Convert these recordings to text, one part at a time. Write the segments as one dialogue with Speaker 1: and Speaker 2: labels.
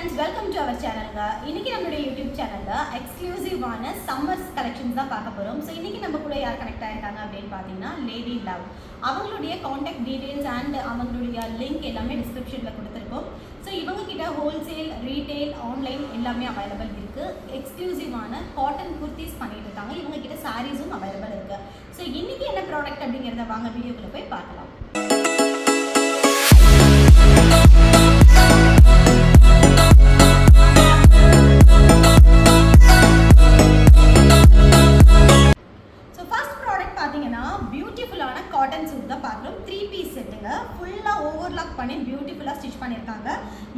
Speaker 1: Friends welcome to our சேனலுங்க இன்னைக்கு நம்மளுடைய யூடியூப் சேனலில் எக்ஸ்க்ளூசிவான சம்மர்ஸ் கலெக்ஷன்ஸ் தான் பார்க்க போகிறோம் ஸோ இன்னைக்கு நம்ம கூட யார் கனெக்ட் ஆயிருக்காங்க அப்படின்னு பார்த்தீங்கன்னா லேடி லவ் அவங்களுடைய காண்டாக்ட் டீடைல்ஸ் அண்ட் அவங்களுடைய லிங்க் எல்லாமே டிஸ்கிரிப்ஷனில் கொடுத்துருக்கோம். ஸோ இவங்க கிட்ட ஹோல்சேல் ரீட்டைல் ஆன்லைன் எல்லாமே அவைலபிள் இருக்குது எக்ஸ்க்ளூசிவான காட்டன் குர்த்திஸ் பண்ணிட்டு இருக்காங்க. இவங்க கிட்ட சாரீஸும் அவைலபிள் இருக்குது ஸோ இன்னைக்கு என்ன ப்ராடக்ட் அப்படிங்கிறத வாங்க வீடியோக்குள்ளே போய் பார்க்கலாம். காட்டன் சூட் தான் பார்க்குறோம் த்ரீ பீஸ் செட்டுங்க ஃபுல்லாக ஓவர்லாக் பண்ணி பியூட்டிஃபுல்லாக ஸ்டிச் பண்ணியிருக்காங்க.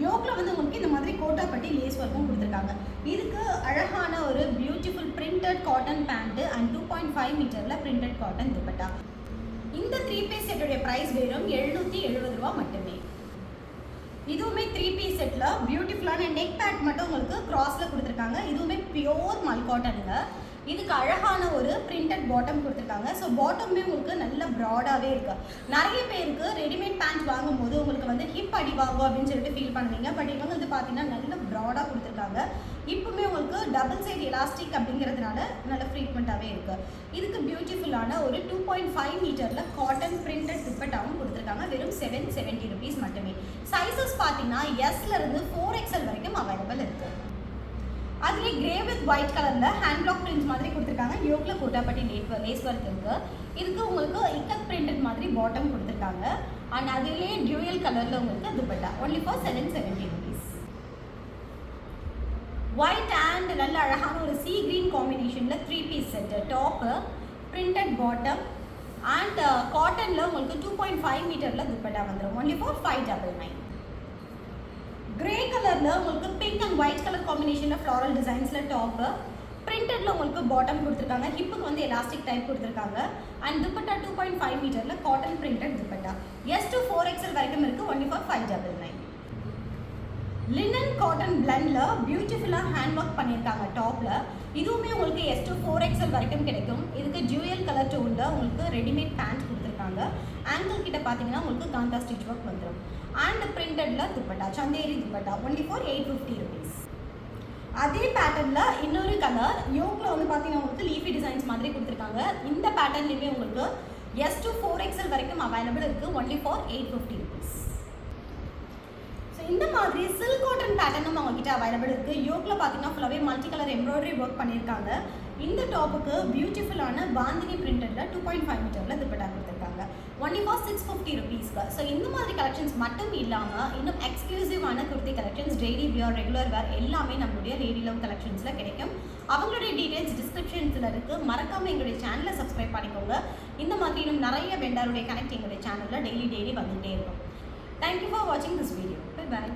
Speaker 1: யோக்கில் வந்து உங்களுக்கு இந்த மாதிரி கோட்டாப்பட்டி லேஸ் ஒர்க்கும் கொடுத்துருக்காங்க. இதுக்கு அழகான ஒரு beautiful printed cotton pant and two point five மீட்டரில் பிரிண்டட் காட்டன் துப்பட்டா. இந்த த்ரீ பீஸ் செட்டுடைய ப்ரைஸ் வெறும் எழுநூற்றி எழுபது ரூபா மட்டுமே. இதுவுமே த்ரீ பீஸ் செட்டில் பியூட்டிஃபுல்லான நெக் பேட் மட்டும் உங்களுக்கு கிராஸில் கொடுத்துருக்காங்க. இதுவுமே பியோர் மல்காட்டனுங்க இதுக்கு அழகான ஒரு பிரிண்டட் பாட்டம் கொடுத்துருக்காங்க. ஸோ பாட்டமே உங்களுக்கு நல்ல ப்ராடாகவே இருக்குது நிறைய பேருக்கு ரெடிமேட் பேண்ட் வாங்கும்போது உங்களுக்கு வந்து ஹிப் அடி வாங்கும் அப்படின்னு சொல்லிட்டு ஃபீல் பண்ணுவீங்க. பட் இவங்க வந்து பார்த்தீங்கன்னா நல்ல ப்ராடாக கொடுத்துருக்காங்க. இப்போவுமே உங்களுக்கு டபுள் சைடு எலாஸ்டிக் அப்படிங்கிறதுனால நல்ல ஃப்ரீக்வெண்ட்டாகவே இருக்குது இதுக்கு பியூட்டிஃபுல்லான ஒரு டூ பாயிண்ட் ஃபைவ் மீட்டரில் காட்டன் பிரிண்டட் துப்பட்டாவும் கொடுத்துருக்காங்க. வெறும் செவன் செவன்ட்டி ருபீஸ் மட்டுமே. சைஸஸ் பார்த்தீங்கன்னா எஸ்ல இருந்து ஃபோர் எக்ஸல் வரைக்கும் அவைலபிள் இருக்கு. அதுலேயே கிரே வித் ஒயிட் கலரில் ஹேண்ட் பிளாக் பிரிண்ட் மாதிரி கொடுத்துருக்காங்க. யோக்கில் கோட்டாப்பட்டி நேட் லேஸ் ஒர்க் இருக்குது இதுக்கு உங்களுக்கு இக்கத் பிரிண்டட் மாதிரி பாட்டம் கொடுத்துருக்காங்க. அண்ட் அதுலேயே டியூயல் கலரில் உங்களுக்கு dupatta. Only for seven seventy rupees white and நல்ல அழகான ஒரு சி கிரீன் காம்பினேஷனில் three piece set top printed bottom and காட்டனில் உங்களுக்கு டூ பாயிண்ட் ஃபைவ் மீட்டரில் துப்பட்டா வந்துடும் only for five double nine grey கலரில் உங்களுக்கு பிங்க் அண்ட் ஒயிட் கலர் காம்பினேஷனில் ஃப்ளாரல் டிசைன்ஸில் டாப்பு பிரிண்டடில் உங்களுக்கு பாட்டம் கொடுத்துருக்காங்க. ஹிப்புக்கு வந்து எலாஸ்டிக் டைப் கொடுத்துருக்காங்க. And dupatta two point five மீட்டரில் cotton printed dupatta. S two four XL வரைக்கும் இருக்குது only for five double nine linen cotton பிளண்டில் பியூட்டிஃபுல்லாக ஹேண்ட் ஒர்க் பண்ணியிருக்காங்க டாப்பில் இதுவுமே உங்களுக்கு எஸ் டூ ஃபோர் எக்ஸல் வரைக்கும் கிடைக்கும். இதுக்கு ஜூயல் கலர் டோனில் உங்களுக்கு ரெடிமேட் பேண்ட் கொடுத்துருக்காங்க. ஆங்கிள் கிட்ட பார்த்தீங்கன்னா உங்களுக்கு காந்தா ஸ்டிச் ஒர்க் வந்துடும் and பிரிண்டடில் dupatta Chanderi dupatta only for eight fifty rupees அதே பேட்டர்னில் இன்னொரு கலர் யோக்கில் வந்து பார்த்தீங்கன்னா உங்களுக்கு லீஃபி டிசைன்ஸ் மாதிரி கொடுத்துருக்காங்க. இந்த பேட்டர்ன்லேயுமே உங்களுக்கு எஸ் டூ ஃபோர் எக்ஸல் வரைக்கும் அவைலபிள் இருக்குது only for eight fifty rupees so இந்த மாதிரி சில்க் பேட்டர்னும் அவங்கக்கிட்ட அவைலபிள் இருக்குது யோக்கில் பார்த்தீங்கன்னா ஃபுல்லாகவே மல்டி கலர் எம்ப்ராய்டரி ஒர்க் பண்ணியிருக்காங்க. இந்த டாப்புக்கு பியூட்டிஃபுல்லான பாந்தினி பிரிண்டடில் டூ பாயிண்ட் ஃபைவ் மீட்டரில் துப்பட்டா கொடுத்துருக்காங்க. ஒன்லி ஃபார் சிக்ஸ் ஃபிஃப்டி ருபீஸ்க்கு ஸோ இந்த மாதிரி கலெக்ஷன்ஸ் மட்டும் இல்லாமல் இன்னும் எக்ஸ்க்ளூசிவான kurti collections daily wear regular wear எல்லாமே நம்மளுடைய லேடி லவ் கலெக்ஷன்ஸில் கிடைக்கும். அவங்களுடைய டீட்டெயில்ஸ் டிஸ்கிரிப்ஷன்ஸில் இருக்குது மறக்காமல் எங்களுடைய சேனலை சப்ஸ்கிரைப் பண்ணிக்கோங்க. இந்த மாதிரி இன்னும் நிறைய வெண்டாருடைய கனெக்ட் எங்களுடைய சேனலில் டெய்லி டெய்லி வந்துகிட்டே இருக்கும். தேங்க்யூ ஃபார் வாட்சிங் திஸ் வீடியோ பை பாய்